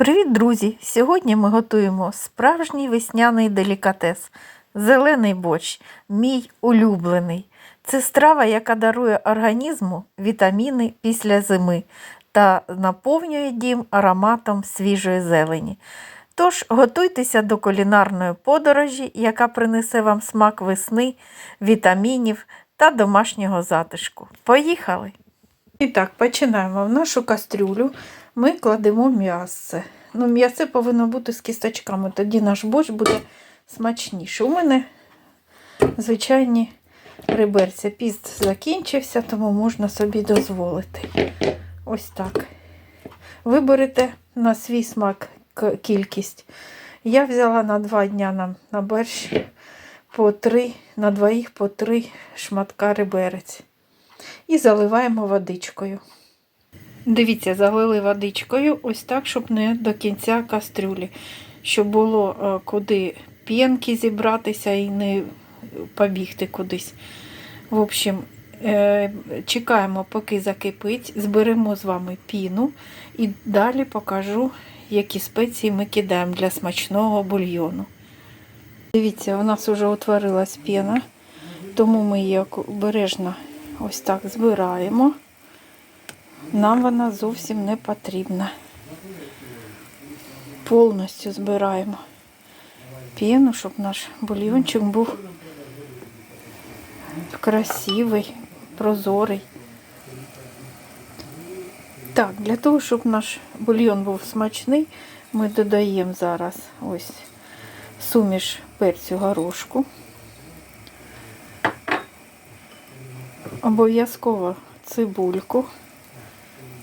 Привіт, друзі! Сьогодні ми готуємо справжній весняний делікатес зелений борщ, мій улюблений. Це страва, яка дарує організму вітаміни після зими та наповнює дім ароматом свіжої зелені. Тож готуйтеся до кулінарної подорожі, яка принесе вам смак весни, вітамінів та домашнього затишку. Поїхали! І так, починаємо. В нашу кастрюлю ми кладемо м'ясо. Ну, м'ясо повинно бути з кісточками, тоді наш борщ буде смачніший. У мене звичайні реберця. Піст закінчився, тому можна собі дозволити. Ось так. Виберете на свій смак кількість. Я взяла на два дня нам на борщ по три, на двоїх по три шматка реберець. І заливаємо водичкою. Дивіться, залили водичкою ось так, щоб не до кінця кастрюлі, щоб було е, куди п'янки зібратися і не побігти кудись. В общем, е, чекаємо, поки закипить, зберемо з вами піну і далі покажу, які спеції ми кидаємо для смачного бульйону. Дивіться, у нас вже утворилась піна, тому ми її обережно ось так збираємо. Нам вона зовсім не потрібна. Повністю збираємо піну, щоб наш бульйончик був красивий, прозорий. Так, для того, щоб наш бульйон був смачний, ми додаємо зараз ось суміш перцю горошку. Обов'язково цибульку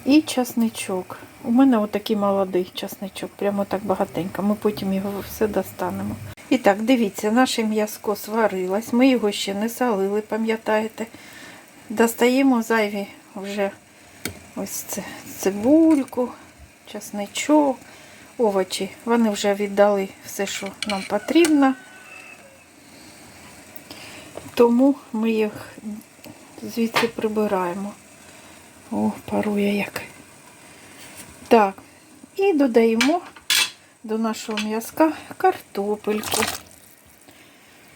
і часничок. У мене отакий молодий часничок, прямо так багатенько. Ми потім його все достанемо. І так, дивіться, наше м'язко сварилось. Ми його ще не солили, пам'ятаєте? Достаємо зайві вже ось це цибульку, часничок, овочі. Вони вже віддали все, що нам потрібно. Тому ми їх звідси прибираємо. О, парує як. Так, і додаємо до нашого м'язка картопельку.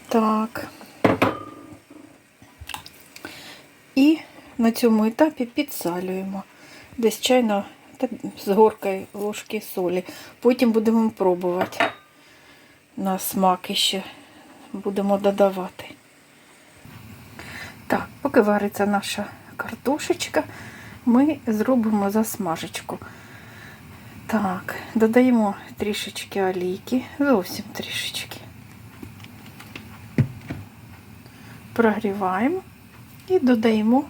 Так. І на цьому етапі підсалюємо. Десь чайно з горкою ложки солі. Потім будемо пробувати на смак іще будемо додавати. Так, поки вариться наша картошечка, ми зробимо засмажечку. Так, додаємо трішечки олійки, зовсім трішечки. Прогріваємо і додаємо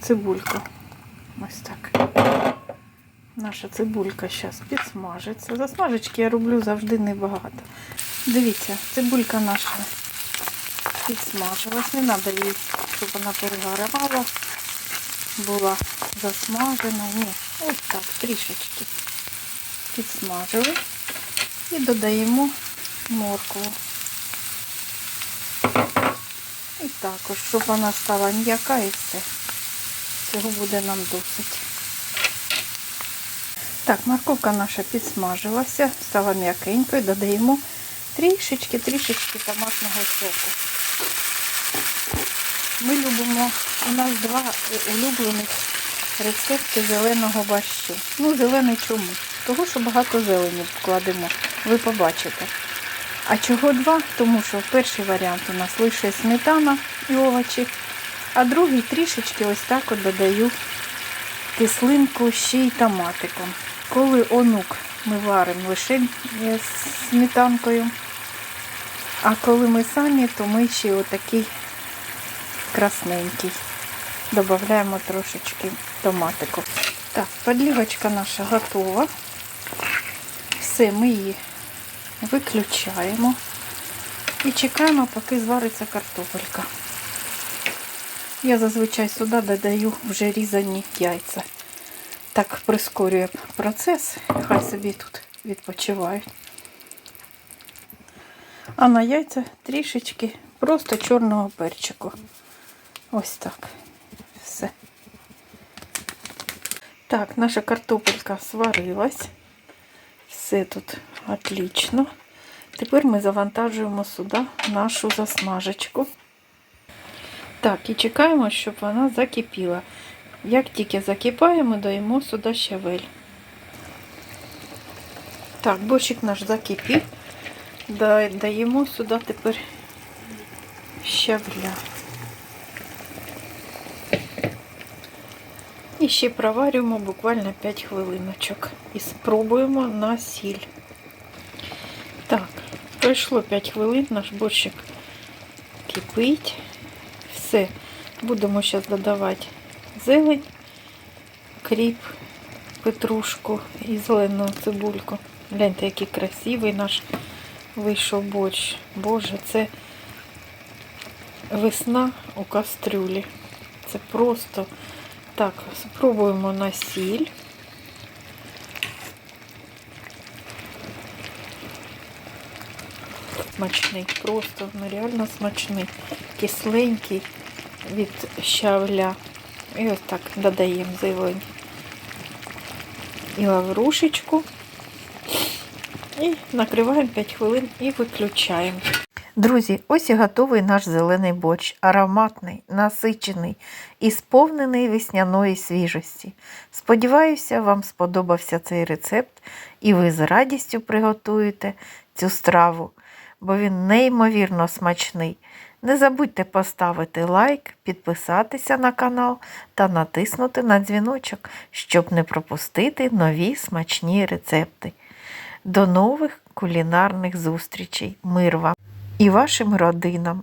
цибульку. Ось так. Наша цибулька зараз підсмажиться. Засмажечки я роблю завжди небагато. Дивіться, цибулька наша підсмажилась. Не треба її, щоб вона перегорала, була засмажена. Ні, ось так, трішечки підсмажили. І додаємо моркву. І також, щоб вона стала м'яка і все. Цього буде нам досить. Так, морковка наша підсмажилася, стала м'якенькою, додаємо трішечки-трішечки томатного соку. Ми любимо, у нас два улюблених рецепти зеленого борщу. Ну, зелений чому? Того, що багато зелені вкладемо, ви побачите. А чого два? Тому що перший варіант у нас лише сметана і овочі, а другий трішечки ось так от додаю кислинку ще й томатиком. Коли онук ми варимо лише з сметанкою, а коли ми самі, то ми ще отакий красненький. Додаємо трошечки томатику. Так, подлівочка наша готова. Все, ми її виключаємо і чекаємо, поки звариться картопелька. Я зазвичай сюди додаю вже різані яйця. Так прискорює процес, хай собі тут відпочивають. А на яйця трішечки просто чорного перчику. Ось так. Все. Так, наша картопелька сварилась. Все тут отлично. Тепер ми завантажуємо сюди нашу засмажечку. Так, і чекаємо, щоб вона закипіла. Як тільки закипає, ми даємо сюди щавель. Так, борщик наш закипів. Даємо сюди тепер щавля. І ще проварюємо буквально 5 хвилиночок. І спробуємо на сіль. Так, пройшло 5 хвилин, наш борщик кипить. Все. Будемо зараз додавати зелень, кріп, петрушку і зелену цибульку. Гляньте, який красивий наш вийшов борщ. Боже, це весна у кастрюлі. Це просто так, спробуємо на сіль. Смачний, просто нереально смачний, кисленький від щавля. І ось так додаємо зелень і лаврушечку. І накриваємо 5 хвилин і виключаємо. Друзі, ось і готовий наш зелений борщ, ароматний, насичений і сповнений весняної свіжості. Сподіваюся, вам сподобався цей рецепт і ви з радістю приготуєте цю страву, бо він неймовірно смачний. Не забудьте поставити лайк, підписатися на канал та натиснути на дзвіночок, щоб не пропустити нові смачні рецепти. До нових кулінарних зустрічей. Мир вам! І вашим родинам.